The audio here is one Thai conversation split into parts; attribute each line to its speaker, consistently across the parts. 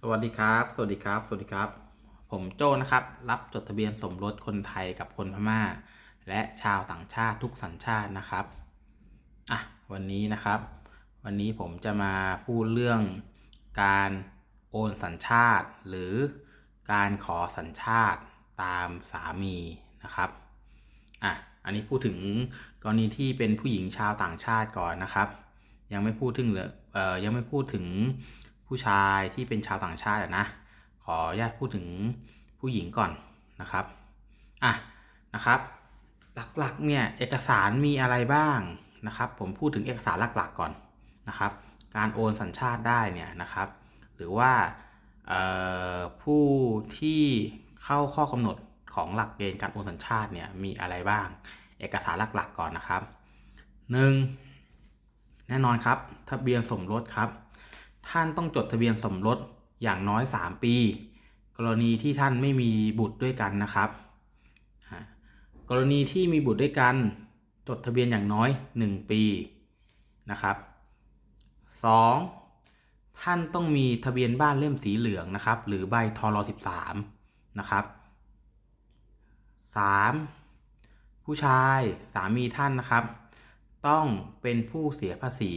Speaker 1: สวัสดีครับ สวัสดีครับ สวัสดีครับ ผมโจ้นะครับ รับจดทะเบียนสมรสคนไทยกับคนพม่า และชาวต่างชาติทุกสัญชาตินะครับ อะ วันนี้นะครับ วันนี้ผมจะมาพูดเรื่องการโอนสัญชาติ หรือการขอสัญชาติตามสามีนะครับ อะ อันนี้พูดถึงกรณีที่เป็นผู้หญิงชาวต่างชาติก่อนนะครับ ยังไม่พูดถึงเลยเอ่อยังไม่พูดถึง ผู้ชายที่เป็นชาวต่างชาตินะ ขออนุญาตพูดถึงผู้หญิงก่อนนะครับอะนะครับ หลักๆเนี่ยเอกสารมีอะไรบ้างนะครับ ผมพูดถึงเอกสารหลักๆก่อนนะครับ การโอนสัญชาติได้เนี่ยนะครับ หรือว่าผู้ที่เข้าข้อกำหนดของหลักเกณฑ์การโอนสัญชาติเนี่ยมีอะไรบ้าง เอกสารหลักๆก่อนนะครับ 1. แน่นอนครับ ทะเบียนสมรสครับ ท่านต้องจดทะเบียนสมรสอย่างน้อย 3 ปี กรณีที่ท่านไม่มีบุตรด้วยกันนะครับ กรณีที่มีบุตรด้วยกัน จดทะเบียนอย่างน้อย 1 ปีนะครับ 2. ท่านต้องมีทะเบียนบ้านเล่มสีเหลืองนะครับ หรือใบทร13นะครับ 3. ผู้ชายสามีท่านนะครับ ต้องเป็นผู้เสียภาษี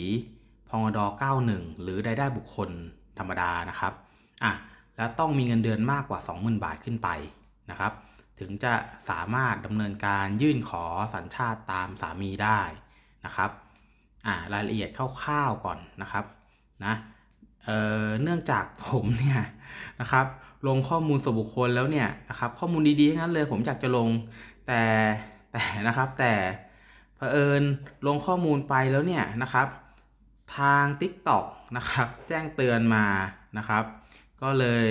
Speaker 1: พงด91 หรือรายได้บุคคลธรรมดานะครับอะแล้วต้องมีเงินเดือนมากกว่า 20,000 บาทขึ้นไปนะครับ ถึงจะสามารถดำเนินการยื่นขอสัญชาติตามสามีได้นะครับอ่ารายละเอียดคร่าวๆก่อนนะครับนะเอ่อเนื่องจากผมเนี่ยนะครับลงข้อมูลส่วนบุคคลแล้วเนี่ยนะครับข้อมูลดีๆทั้งนั้นเลยผมอยากจะลงแต่แต่นะครับแต่เผอิญลงข้อมูลไปแล้วเนี่ยนะครับ ทาง TikTok นะครับ แจ้งเตือนมานะครับ ก็เลย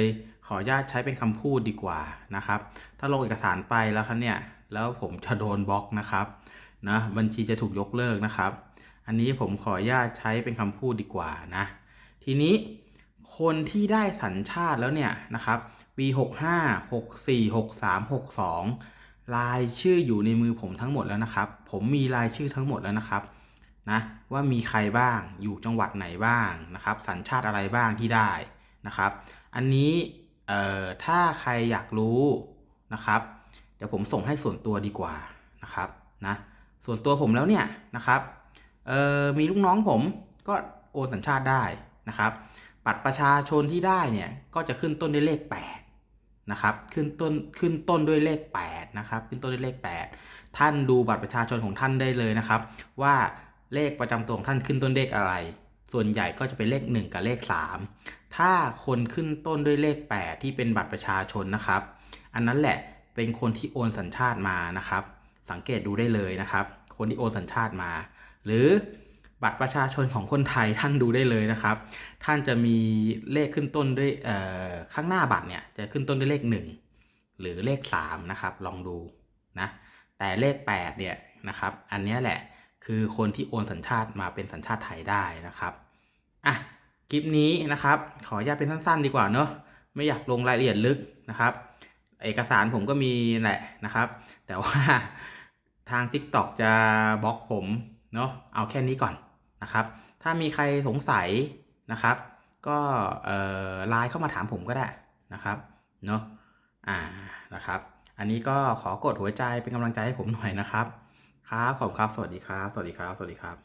Speaker 1: ขออนุญาตใช้เป็นคำพูดดีกว่านะครับ ถ้าลงเอกสารไปแล้วครับเนี่ย แล้วผมจะโดนบล็อกนะครับนะบัญชีจะถูกยกเลิกนะครับ อันนี้ผมขออนุญาตใช้เป็นคำพูดดีกว่านะ ทีนี้คนที่ได้สัญชาติแล้วเนี่ยนะครับปี65 64 63 62 รายชื่ออยู่ในมือผมทั้งหมดแล้วนะครับ ผมมีรายชื่อทั้งหมดแล้วนะครับ นะว่ามีใครบ้างอยู่จังหวัดไหนบ้างนะครับ สัญชาติอะไรบ้างที่ได้นะครับ อันนี้เอ่อถ้าใครอยากรู้นะครับ เดี๋ยวผมส่งให้ส่วนตัวดีกว่านะครับนะส่วนตัวผมแล้วเนี่ยนะครับเอ่อมีลูกน้องผมก็โอนสัญชาติได้นะครับบัตรประชาชนที่ได้เนี่ยก็จะขึ้นต้นด้วยเลข 8 นะครับ ขึ้นต้นขึ้นต้นด้วยเลข8นะครับขึ้นต้นด้วยเลข 8 ท่านดูบัตรประชาชนของท่านได้เลยนะครับ ว่า เลขประจำตัวของท่านขึ้นต้นเลขอะไร ส่วนใหญ่ก็จะเป็นเลข 1 กับเลข 3 ถ้าคนขึ้นต้นด้วยเลข 8 ที่เป็นบัตรประชาชนนะครับ อันนั้นแหละเป็นคนที่โอนสัญชาติมานะครับ สังเกตดูได้เลยนะครับ คนที่โอนสัญชาติมา หรือบัตรประชาชนของคนไทยท่านดูได้เลยนะครับ ท่านจะมีเลขขึ้นต้นด้วยข้างหน้าบัตรเนี่ยจะขึ้นต้นด้วยเลข 1 หรือเลข3นะครับลองดูนะแต่เลข8เนี่ยนะครับ อันนี้แหละ คือคนที่โอนสัญชาติมาเป็นสัญชาติไทยได้นะครับอะคลิปนี้นะครับ ขออนุญาตเป็นสั้นๆ ดีกว่าเนอะไม่อยากลงรายละเอียดลึกนะครับ เอกสารผมก็มีแหละนะครับ แต่ว่าทาง TikTok จะบล็อกผมเนาะเอาแค่นี้ก่อนนะครับ ถ้ามีใครสงสัยนะครับ ก็ไลน์เข้ามาถามผมก็ได้นะครับเนาะอ่านะครับ อันนี้ก็ขอกดหัวใจเป็นกำลังใจให้ผมหน่อยนะครับ ครับขอบคุณครับ สวัสดีครับ สวัสดีครับ สวัสดีครับ